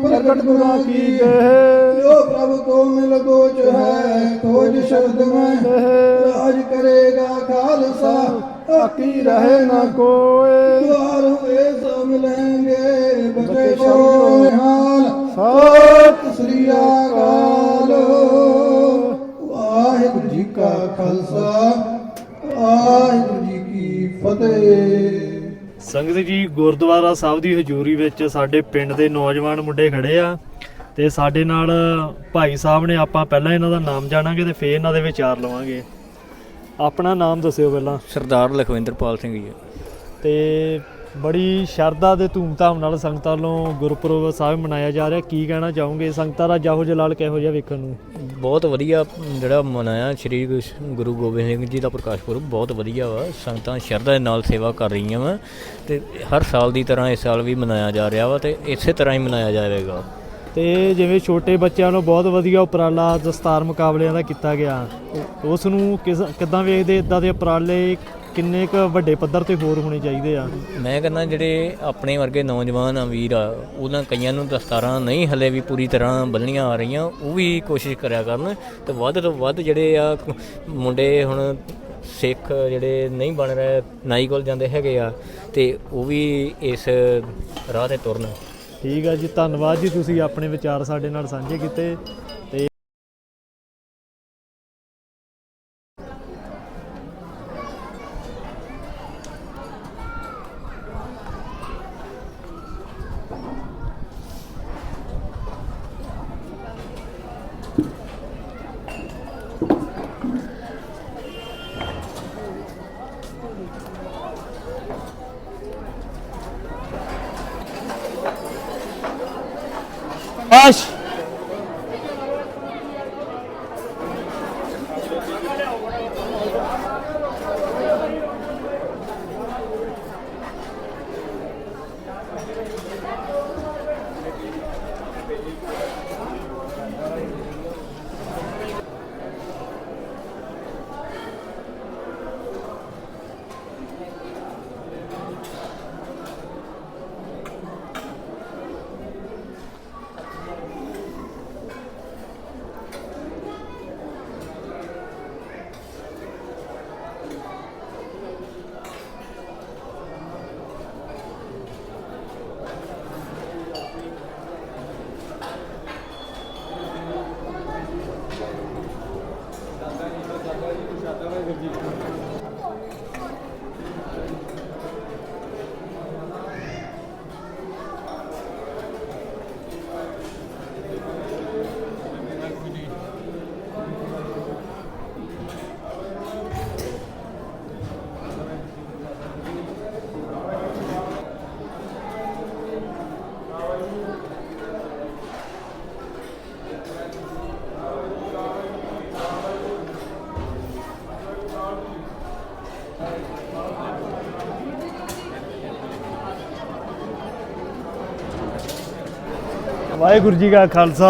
Speaker 6: ਪ੍ਰਗਟ ਗੁਰਾਂ ਕੀ ਦੇਹ ਜੋ
Speaker 7: ਪ੍ਰਭ ਕੋ ਮਿਲ ਗੋਚ ਹੈ ਤੋਜ ਸ਼ਬਦ ਮੈਂ ਰਾਜ ਕਰੇਗਾ ਖਾਲਸਾ।
Speaker 6: ਅਕੀ ਰਹੇ ਨਾ ਕੋਏ।
Speaker 7: ਦਵਾਰ ਹੋਏ ਸਭ ਮਿਲਣਗੇ ਬਕੇ ਸ਼ਬਦ ਹਾਲ।
Speaker 6: ਸਤਿ
Speaker 7: ਸ੍ਰੀ ਅਕਾਲ। ਵਾਹਿਗੁਰੂ ਜੀ ਕਾ ਖਾਲਸਾ। ਵਾਹਿਗੁਰੂ ਜੀ ਕੀ ਫਤਿਹ।
Speaker 1: ਸੰਗਤ ਜੀ ਗੁਰਦੁਆਰਾ ਸਾਹਿਬ ਦੀ ਹਜ਼ੂਰੀ ਵਿੱਚ ਸਾਡੇ ਪਿੰਡ ਦੇ ਨੌਜਵਾਨ ਮੁੰਡੇ ਖੜੇ ਆ ਤੇ ਸਾਡੇ ਨਾਲ ਭਾਈ ਸਾਹਿਬ ਨੇ ਆਪਾਂ ਪਹਿਲਾਂ ਇਹਨਾਂ ਦਾ ਨਾਮ ਜਾਣਾਂਗੇ ਤੇ ਫੇਰ ਇਹਨਾਂ ਦੇ ਵਿਚਾਰ ਲਵਾਂਗੇ। ਆਪਣਾ ਨਾਮ ਦੱਸਿਓ ਪਹਿਲਾਂ।
Speaker 8: ਸਰਦਾਰ ਲਖਵਿੰਦਰਪਾਲ ਸਿੰਘ ਜੀ।
Speaker 1: ਤੇ ਬੜੀ ਸ਼ਰਧਾ ਦੇ ਧੂਮਧਾਮ ਨਾਲ ਸੰਗਤਾਂ ਵੱਲੋਂ ਗੁਰਪੁਰਬ ਸਾਹਿਬ ਮਨਾਇਆ ਜਾ ਰਿਹਾ। ਕੀ ਕਹਿਣਾ ਚਾਹੋਗੇ? ਸੰਗਤਾਂ ਦਾ ਜਾਹੋ ਜਲਾਲ ਕਿਹੋ ਜਿਹਾ ਵੇਖਣ ਨੂੰ?
Speaker 8: ਬਹੁਤ ਵਧੀਆ ਜਿਹੜਾ ਮਨਾਇਆ ਸ੍ਰੀ ਗੁਰੂ- ਗੋਬਿੰਦ ਸਿੰਘ ਜੀ ਦਾ ਪ੍ਰਕਾਸ਼ ਪੁਰਬ ਬਹੁਤ ਵਧੀਆ ਵਾ। ਸੰਗਤਾਂ ਸ਼ਰਧਾ ਦੇ ਨਾਲ ਸੇਵਾ ਕਰ ਰਹੀਆਂ ਵਾ ਤੇ ਹਰ ਸਾਲ ਦੀ ਤਰ੍ਹਾਂ ਇਸ ਸਾਲ ਵੀ ਮਨਾਇਆ ਜਾ ਰਿਹਾ ਵਾ ਤੇ ਇਸੇ ਤਰ੍ਹਾਂ ਹੀ ਮਨਾਇਆ ਜਾਵੇਗਾ।
Speaker 1: ਤੇ ਜਿਵੇਂ ਛੋਟੇ ਬੱਚਿਆਂ ਨੂੰ ਬਹੁਤ ਵਧੀਆ ਉਪਰਾਲਾ ਦਸਤਾਰ ਮੁਕਾਬਲਿਆਂ ਦਾ ਕੀਤਾ ਗਿਆ। ਉਸ ਨੂੰ ਕਿੱਦਾਂ ਵੇਖਦੇ? ਇਦਾਂ ਦੇ ਉਪਰਾਲੇ ਕਿੰਨੇ ਕੁ ਵੱਡੇ ਪੱਧਰ ਤੇ ਹੋਰ ਹੋਣੇ ਚਾਹੀਦੇ ਆ?
Speaker 8: ਮੈਂ ਕਹਿੰਦਾ ਜਿਹੜੇ ਆਪਣੇ ਵਰਗੇ ਨੌਜਵਾਨ ਆ ਵੀਰ ਆ ਉਹਨਾਂ ਕਈਆਂ ਨੂੰ ਦਸਤਾਰਾਂ ਨਹੀਂ ਹਲੇ ਵੀ ਪੂਰੀ ਤਰ੍ਹਾਂ ਬੰਨਣੀਆਂ ਆ ਰਹੀਆਂ ਉਹ ਵੀ ਕੋਸ਼ਿਸ਼ ਕਰਿਆ ਕਰਨ ਤੇ ਵੱਧ ਤੋਂ ਵੱਧ ਜਿਹੜੇ ਆ ਮੁੰਡੇ ਹੁਣ ਸਿੱਖ ਜਿਹੜੇ ਨਹੀਂ ਬਣ ਰਹੇ ਨਾਈ ਕੋਲ ਜਾਂਦੇ ਹੈਗੇ ਆ ਤੇ ਉਹ ਵੀ ਇਸ ਰਾਹ ਤੇ ਤੁਰਨ।
Speaker 1: ਠੀਕ ਆ ਜੀ ਧੰਨਵਾਦ ਜੀ ਤੁਸੀਂ ਆਪਣੇ ਵਿਚਾਰ ਸਾਡੇ ਨਾਲ ਸਾਂਝੇ ਕੀਤੇ। ਤੇ ਵਾਹਿਗੁਰੂ ਜੀ ਕਾ ਖਾਲਸਾ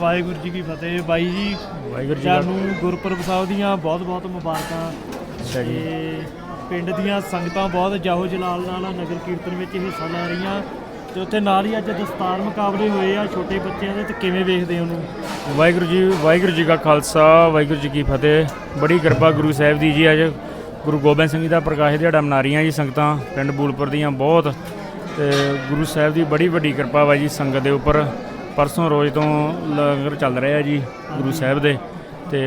Speaker 1: ਵਾਹਿਗੁਰੂ ਜੀ ਕੀ ਫਤਿਹ ਬਾਈ ਜੀ। ਵਾਹਿਗੁਰੂ ਜੀ ਨੂੰ ਗੁਰਪੁਰਬ ਸਾਹਿਬ ਦੀਆਂ ਬਹੁਤ ਬਹੁਤ ਮੁਬਾਰਕਾਂ। ਅੱਛਾ ਜੀ। ਪਿੰਡ ਦੀਆਂ ਸੰਗਤਾਂ ਬਹੁਤ ਜਾਹੋ ਜਲਾਲ ਨਾਲ ਨਗਰ ਕੀਰਤਨ ਵਿੱਚ ਹਿੱਸਾ ਲੈ ਰਹੀਆਂ। ਤੇ ਉੱਥੇ ਨਾਲ ਹੀ ਅੱਜ ਦਸਤਾਰ ਮੁਕਾਬਲੇ ਹੋਏ ਆ ਛੋਟੇ ਬੱਚਿਆਂ ਦੇ ਤੇ ਕਿਵੇਂ ਵੇਖਦੇ ਉਹਨੂੰ?
Speaker 9: ਵਾਹਿਗੁਰੂ ਜੀ ਵਾਹਿਗੁਰੂ ਜੀ ਕਾ ਖਾਲਸਾ ਵਾਹਿਗੁਰੂ ਜੀ ਕੀ ਫਤਿਹ। ਬੜੀ ਕਿਰਪਾ ਗੁਰੂ ਸਾਹਿਬ ਦੀ ਜੀ ਅੱਜ। ਗੁਰੂ ਗੋਬਿੰਦ ਸਿੰਘ ਜੀ ਦਾ ਪ੍ਰਕਾਸ਼ ਦਿਹਾੜਾ ਮਨਾ ਰਹੀਆਂ ਜੀ ਸੰਗਤਾਂ। ਪਿੰਡ ਬੂਲਪੁਰ ਦੀਆਂ ਬਹੁਤ ਤੇ ਗੁਰੂ ਸਾਹਿਬ ਦੀ ਬੜੀ ਵੱਡੀ ਕਿਰਪਾ ਵਾ ਜੀ ਸੰਗਤ ਦੇ ਉੱਪਰ। ਪਰਸੋਂ ਰੋਜ਼ ਤੋਂ ਲੰਗਰ ਚੱਲ ਰਿਹਾ ਜੀ ਗੁਰੂ ਸਾਹਿਬ ਦੇ ਤੇ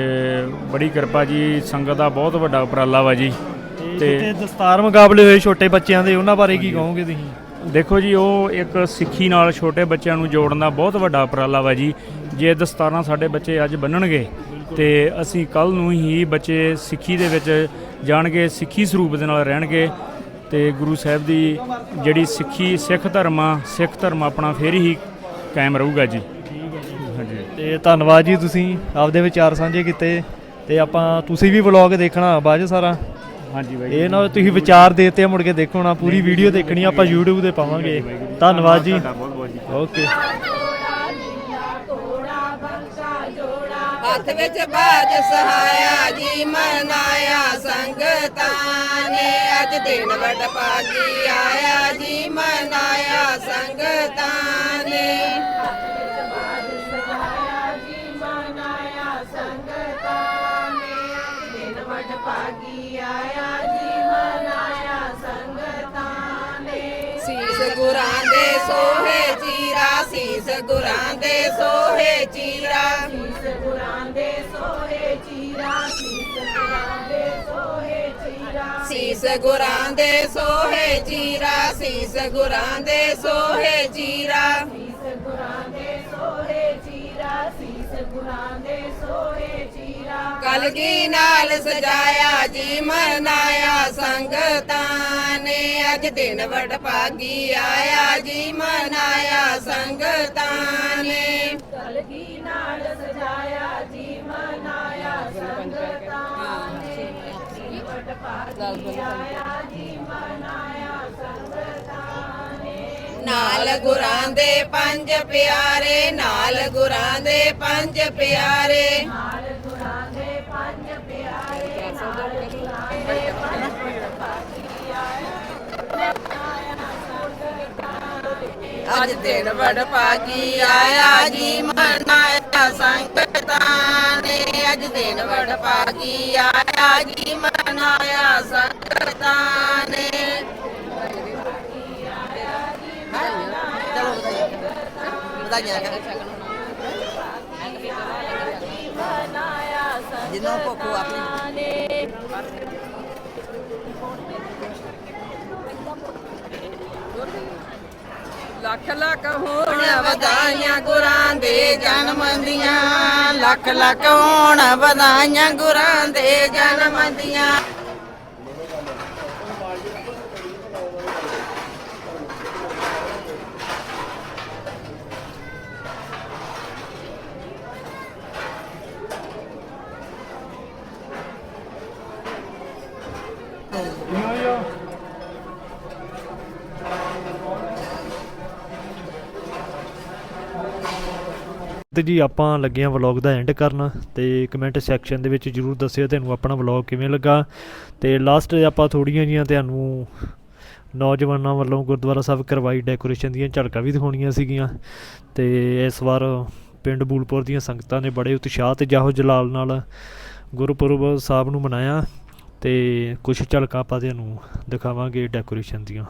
Speaker 9: ਬੜੀ ਕਿਰਪਾ ਜੀ ਸੰਗਤ ਦਾ ਬਹੁਤ ਵੱਡਾ ਉਪਰਾਲਾ ਵਾ ਜੀ।
Speaker 1: ਤੇ ਦਸਤਾਰ ਮੁਕਾਬਲੇ ਹੋਏ ਛੋਟੇ ਬੱਚਿਆਂ ਦੇ ਉਹਨਾਂ ਬਾਰੇ ਕੀ ਕਹੋਗੇ ਤੁਸੀਂ?
Speaker 9: ਦੇਖੋ ਜੀ ਉਹ ਇੱਕ ਸਿੱਖੀ ਨਾਲ ਛੋਟੇ ਬੱਚਿਆਂ ਨੂੰ ਜੋੜਨ ਦਾ ਬਹੁਤ ਵੱਡਾ ਉਪਰਾਲਾ ਵਾ ਜੀ। ਜੇ ਦਸਤਾਰਾਂ ਸਾਡੇ ਬੱਚੇ ਅੱਜ ਬੰਨਣਗੇ ਤੇ ਅਸੀਂ ਕੱਲ ਨੂੰ ਹੀ ਬੱਚੇ ਸਿੱਖੀ ਦੇ ਵਿੱਚ ਜਾਣਗੇ ਸਿੱਖੀ ਸਰੂਪ ਦੇ ਨਾਲ ਰਹਿਣਗੇ। ਤੇ ਗੁਰੂ ਸਾਹਿਬ ਦੀ ਜਿਹੜੀ ਸਿੱਖੀ ਸਿੱਖ ਧਰਮ ਆ ਸਿੱਖ ਧਰਮ ਆਪਣਾ ਫੇਰ ਹੀ ਕਾਇਮ ਰਹੂਗਾ ਜੀ। ਹਾਂਜੀ।
Speaker 1: ਤੇ ਧੰਨਵਾਦ ਜੀ ਤੁਸੀਂ ਆਪਦੇ ਵਿਚਾਰ ਸਾਂਝੇ ਕੀਤੇ ਤੇ ਆਪਾਂ ਤੁਸੀਂ ਵੀ ਵਲੌਗ ਦੇਖਣਾ ਬਾਅਦ 'ਚ ਸਾਰਾ।
Speaker 9: ਹਾਂਜੀ ਬਾਈ
Speaker 1: ਇਹ ਨਾ ਤੁਸੀਂ ਵਿਚਾਰ ਦੇਤੇ ਮੁੜ ਕੇ ਦੇਖੋ ਨਾ ਪੂਰੀ ਵੀਡੀਓ ਦੇਖਣੀ ਆਪਾਂ YouTube ਤੇ ਪਾਵਾਂਗੇ। ਧੰਨਵਾਦ ਜੀ। ਓਕੇ।
Speaker 10: ਹੱਥ ਵਿੱਚ ਬਾਜ ਸਹਾਇਆ ਜੀ ਮਨਾਇਆ ਸੰਗਤਾਂ ਨੇ ਅੱਜ ਦਿਨ ਵਡ ਪਾਗੀ ਆਇਆ ਜੀ ਮਨਾਇਆ ਸੰਗਤਾਂ ਨੇ ਸੀਸ ਗੁਰਾਂ ਦੇ ਸੋਹੇ ਜੀ ਸੀਸ ਗੁਰਾਂ ਦੇ ਸੋਹੇ ਚੀਰਾ। ਸੀਸ ਗੁਰਾਂ ਦੇ ਸੋਹੇ ਚੀਰਾ ਸੀਸ ਗੁਰਾਂ ਦੇ ਸੋਹੇ ਚੀਰਾ। ਸੀਸ ਗੁਰਾਂ ਦੇ ਸੋਹੇ ਚੀਰਾ ਸੀਸ ਗੁਰਾਂ ਦੇ ਸੋਹੇ ਚੀਰਾ। ਸੀਸ ਗੁਰਾਂ ਦੇ ਸੋਹੇ ਚੀਰਾ ਸੀਸ ਗੁਰਾਂ ਦੇ ਸੋਹੇ ਕਲਗੀ ਨਾਲ ਸਜਾਇਆ ਜੀ ਮਨਾਇਆ ਸੰਗਤਾਂ ਨੇ ਅੱਜ ਦਿਨ ਵਡ ਪਾਗੀ ਆਇਆ ਜੀ ਮਨਾਇਆ ਸੰਗਤਾਂ ਨੇ ਕਲਗੀ ਨਾਲ ਸਜਾਇਆ ਜੀ ਮਨਾਇਆ ਸੰਗਤਾਂ ਨੇ ਦਿਨ ਵਡ ਪਾਗੀ ਆਇਆ ਜੀ ਮਨਾਇਆ ਸੰਗਤਾਂ ਨੇ ਨਾਲ ਗੁਰਾਂ ਦੇ ਪੰਜ ਪਿਆਰੇ ਨਾਲ ਗੁਰਾਂ ਦੇ ਪੰਜ ਪਿਆਰੇ। ਅੱਜ ਦਿਨ ਵੜ ਪਾਗੀ ਆਇਆ ਜੀ ਮਨਾਇਆ ਸੰਗਤਾਂ ਨੇ। ਅੱਜ ਦਿਨ ਵੜ ਪਾਗੀ ਆਇਆ ਜੀ ਮਨਾਇਆ ਸੰਗਤਾਂ ਨੇ। ਚਲੋ ਵਧਾਈਆਂ। ਜਿਨੋਂ ਕੋਕੋ ਆਪਣੀ। ਲੱਖ ਲੱਖ ਹੋਣ ਵਧਾਈਆਂ ਗੁਰਾਂ ਦੇ ਜਨਮ ਦੀਆਂ। ਲੱਖ ਲੱਖ ਹੋਣ ਵਧਾਈਆਂ ਗੁਰਾਂ ਦੇ ਜਨਮ ਦੀਆਂ।
Speaker 1: ਤੇ ਜੀ ਆਪਾਂ ਲੱਗੇ ਆ ਵਲੌਗ ਦਾ ਐਂਡ ਕਰਨ ਤੇ ਕਮੈਂਟ ਸੈਕਸ਼ਨ ਦੇ ਵਿੱਚ ਜਰੂਰ ਦੱਸਿਓ ਤੁਹਾਨੂੰ ਆਪਣਾ ਵਲੌਗ ਕਿਵੇਂ ਲੱਗਾ। ਤੇ ਲਾਸਟ ਆਪਾਂ ਥੋੜੀਆਂ ਜੀਆਂ ਤੁਹਾਨੂੰ ਨੌਜਵਾਨਾਂ ਵੱਲੋਂ ਗੁਰਦੁਆਰਾ ਸਾਹਿਬ ਕਰਵਾਈ ਡੈਕੋਰੇਸ਼ਨ ਦੀਆਂ ਝਲਕਾਂ ਵੀ ਦਿਖਾਉਣੀਆਂ ਸੀਗੀਆਂ। ਤੇ ਇਸ ਵਾਰ ਪਿੰਡ ਬੂਲਪੁਰ ਦੀਆਂ ਸੰਗਤਾਂ ਨੇ ਬੜੇ ਉਤਸ਼ਾਹ ਤੇ ਜਾਹੋ ਜਲਾਲ ਨਾਲ ਗੁਰਪੁਰਬ ਸਾਹਿਬ ਨੂੰ ਮਨਾਇਆ। ਤੇ ਕੁਝ ਝਲਕਾਂ ਆਪਾਂ ਤੁਹਾਨੂੰ ਦਿਖਾਵਾਂਗੇ ਡੈਕੋਰੇਸ਼ਨ ਦੀਆਂ।